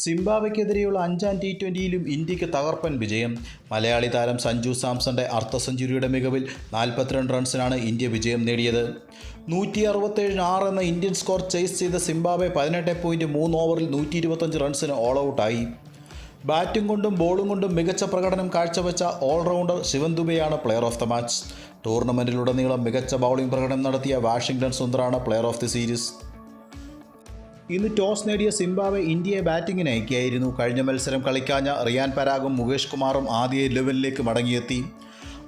സിംബാബ്വെക്കെതിരെയുള്ള അഞ്ചാം ടി ട്വന്റിയിലും ഇന്ത്യയ്ക്ക് തകർപ്പൻ വിജയം. മലയാളി താരം സഞ്ജു സാംസന്റെ അർദ്ധ സെഞ്ചുറിയുടെ മികവിൽ നാൽപ്പത്തിരണ്ട് റൺസിനാണ് ഇന്ത്യ വിജയം നേടിയത്. നൂറ്റി അറുപത്തേഴിന് ആറ് എന്ന ഇന്ത്യൻ സ്കോർ ചേസ് ചെയ്ത സിംബാബെ പതിനെട്ട് പോയിന്റ് മൂന്ന് ഓവറിൽ നൂറ്റി ഇരുപത്തഞ്ച് റൺസിന് ഓൾ ഔട്ടായി ബാറ്റും കൊണ്ടും ബോളും കൊണ്ടും മികച്ച പ്രകടനം കാഴ്ചവെച്ച ഓൾറൗണ്ടർ ശിവൻ ദുബെയാണ് പ്ലെയർ ഓഫ് ദ മാച്ച്. ടൂർണമെന്റിലുടനീളം മികച്ച ബൗളിംഗ് പ്രകടനം നടത്തിയ വാഷിംഗ്ടൺ സുന്ദറാണ് പ്ലെയർ ഓഫ് ദി സീരീസ്. ഇന്ന് ടോസ് നേടിയ സിംബാബ്വെ ഇന്ത്യയെ ബാറ്റിംഗിന് അയക്കിയായിരുന്നു കഴിഞ്ഞ മത്സരം കളിക്കാഞ്ഞ റിയാൻ പരാഗും മുകേഷ് കുമാറും ആദ്യ ഇലവനിലേക്ക് മടങ്ങിയെത്തി.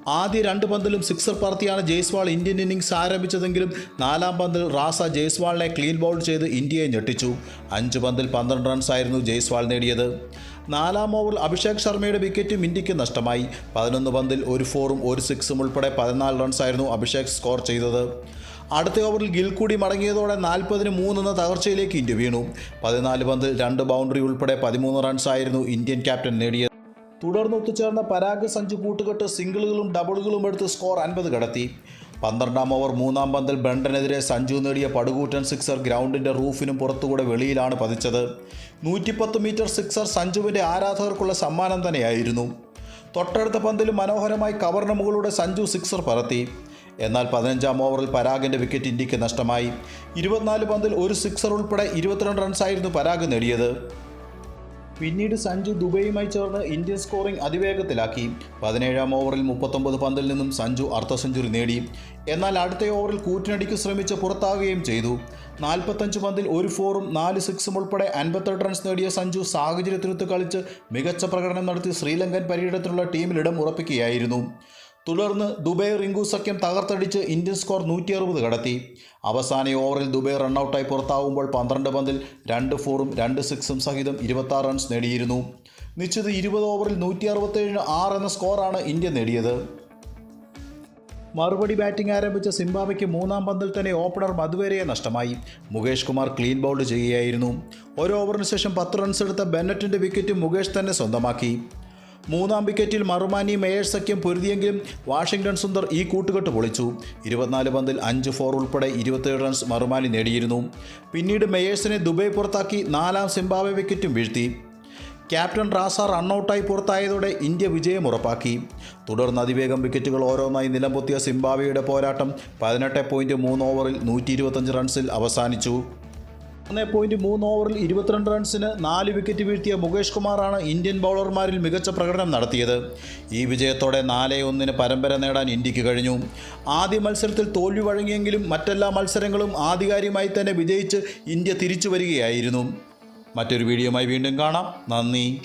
ആദ്യ രണ്ട് പന്തിലും സിക്സർ പറത്തിയാണ് ജയ്സ്വാൾ ഇന്ത്യൻ ഇന്നിംഗ്സ് ആരംഭിച്ചതെങ്കിലും നാലാം പന്തിൽ റാസ ജയ്സ്വാളിനെ ക്ലീൻ ബൗൾ ചെയ്ത് ഇന്ത്യയെ ഞെട്ടിച്ചു. അഞ്ച് പന്തിൽ പന്ത്രണ്ട് റൺസായിരുന്നു ജയ്സ്വാൾ നേടിയത്. നാലാം ഓവറിൽ അഭിഷേക് ശർമ്മയുടെ വിക്കറ്റും ഇന്ത്യയ്ക്ക് നഷ്ടമായി. പതിനൊന്ന് പന്തിൽ ഒരു ഫോറും ഒരു സിക്സും ഉൾപ്പെടെ പതിനാല് റൺസായിരുന്നു അഭിഷേക് സ്കോർ ചെയ്തത്. അടുത്ത ഓവറിൽ ഗിൽ കൂടി മടങ്ങിയതോടെ നാൽപ്പതിന് മൂന്നെന്ന തകർച്ചയിലേക്ക് ഇന്ത്യ വീണു. പതിനാല് പന്തിൽ രണ്ട് ബൗണ്ടറി ഉൾപ്പെടെ പതിമൂന്ന് റൺസായിരുന്നു ഇന്ത്യൻ ക്യാപ്റ്റൻ നേടിയത്. തുടർന്ന് ഒത്തുചേർന്ന പരാഗ് സഞ്ജു കൂട്ടുകെട്ട് സിംഗിളുകളും ഡബിളുകളും എടുത്ത് സ്കോർ അൻപത് കടത്തി. പന്ത്രണ്ടാം ഓവർ മൂന്നാം പന്തിൽ ബ്രണ്ടനെതിരെ സഞ്ജു നേടിയ പടുകൂറ്റൻ സിക്സർ ഗ്രൗണ്ടിന്റെ റൂഫിനും പുറത്തുകൂടെ വെളിയിലാണ് പതിച്ചത്. നൂറ്റിപ്പത്ത് മീറ്റർ സിക്സർ സഞ്ജുവിന്റെ ആരാധകർക്കുള്ള സമ്മാനം തന്നെയായിരുന്നു. തൊട്ടടുത്ത പന്തിൽ മനോഹരമായി കവറിന് മുകളിലൂടെ സഞ്ജു സിക്സർ പറത്തി. എന്നാൽ പതിനഞ്ചാം ഓവറിൽ പരാഗിന്റെ വിക്കറ്റ് ഇന്ത്യയ്ക്ക് നഷ്ടമായി. ഇരുപത്തിനാല് പന്തിൽ ഒരു സിക്സർ ഉൾപ്പെടെ ഇരുപത്തിരണ്ട് റൺസായിരുന്നു പരാഗ് നേടിയത്. പിന്നീട് സഞ്ജു ദുബൈയുമായി ചേർന്ന് ഇന്ത്യൻ സ്കോറിംഗ് അതിവേഗത്തിലാക്കി. പതിനേഴാം ഓവറിൽ മുപ്പത്തൊമ്പത് പന്തിൽ നിന്നും സഞ്ജു അർദ്ധ സെഞ്ചുറി നേടി. എന്നാൽ അടുത്ത ഓവറിൽ കൂറ്റിനടിക്ക് ശ്രമിച്ച് പുറത്താവുകയും ചെയ്തു. നാൽപ്പത്തഞ്ച് പന്തിൽ ഒരു ഫോറും നാല് സിക്സും ഉൾപ്പെടെ അൻപത്തെട്ട് റൺസ് നേടിയ സഞ്ജു സാഹചര്യത്തിനൊത്ത് കളിച്ച് മികച്ച പ്രകടനം നടത്തി ശ്രീലങ്കൻ പര്യടനത്തിലുള്ള ടീമിലിടം ഉറപ്പിക്കുകയായിരുന്നു. തുടർന്ന് ദുബൈ റിങ്കു സഖ്യം തകർത്തടിച്ച് ഇന്ത്യൻ സ്കോർ നൂറ്റി അറുപത് കടത്തി. അവസാന ഓവറിൽ ദുബൈ റണ്ണൌട്ടായി പുറത്താവുമ്പോൾ പന്ത്രണ്ട് പന്തിൽ രണ്ട് ഫോറും രണ്ട് സിക്സും സഹിതം ഇരുപത്താറ് റൺസ് നേടിയിരുന്നു. നിശ്ചിത ഇരുപത് ഓവറിൽ നൂറ്റി അറുപത്തേഴിന് ആറ് എന്ന സ്കോറാണ് ഇന്ത്യ നേടിയത്. മറുപടി ബാറ്റിംഗ് ആരംഭിച്ച സിംബാബയ്ക്ക് മൂന്നാം പന്തിൽ തന്നെ ഓപ്പണർ മധുവരയെ നഷ്ടമായി. മുകേഷ് കുമാർ ക്ലീൻ ബൗൾഡ് ചെയ്യുകയായിരുന്നു. ഒരു ഓവറിന് ശേഷം പത്ത് റൺസ് എടുത്ത ബെന്നറ്റിന്റെ വിക്കറ്റ് മുകേഷ് തന്നെ സ്വന്തമാക്കി. മൂന്നാം വിക്കറ്റിൽ മറുമാനി മേയേഴ്സ് സഖ്യം പൊരുതിയെങ്കിലും വാഷിംഗ്ടൺ സുന്ദർ ഈ കൂട്ടുകെട്ട് പൊളിച്ചു. ഇരുപത്തിനാല് പന്തിൽ അഞ്ച് ഫോർ ഉൾപ്പെടെ ഇരുപത്തേഴ് റൺസ് മറുമാനി നേടിയിരുന്നു. പിന്നീട് മേയേഴ്സിനെ ദുബൈ പുറത്താക്കി നാലാം സിംബാബ്വെ വിക്കറ്റും വീഴ്ത്തി. ക്യാപ്റ്റൻ റാസ റണ്ണൌട്ടായി പുറത്തായതോടെ ഇന്ത്യ വിജയം ഉറപ്പാക്കി. തുടർന്ന് അതിവേഗം വിക്കറ്റുകൾ ഓരോന്നായി നിലംപൊത്തിയ സിംബാബ്വെയുടെ പോരാട്ടം പതിനെട്ട് പോയിന്റ് മൂന്ന് ഓവറിൽ നൂറ്റി റൺസിൽ അവസാനിച്ചു. ഒന്ന് പോയിന്റ് മൂന്ന് ഓവറിൽ ഇരുപത്തിരണ്ട് റൺസിന് നാല് വിക്കറ്റ് വീഴ്ത്തിയ മുകേഷ് കുമാറാണ് ഇന്ത്യൻ ബൗളർമാരിൽ മികച്ച പ്രകടനം നടത്തിയത്. ഈ വിജയത്തോടെ നാല് ഒന്നിന് പരമ്പര നേടാൻ ഇന്ത്യയ്ക്ക് കഴിഞ്ഞു. ആദ്യ മത്സരത്തിൽ തോൽവി വഴങ്ങിയെങ്കിലും മറ്റെല്ലാ മത്സരങ്ങളും ആധികാരികമായി തന്നെ വിജയിച്ച് ഇന്ത്യ തിരിച്ചു വരികയായിരുന്നു. മറ്റൊരു വീഡിയോയുമായി വീണ്ടും കാണാം. നന്ദി.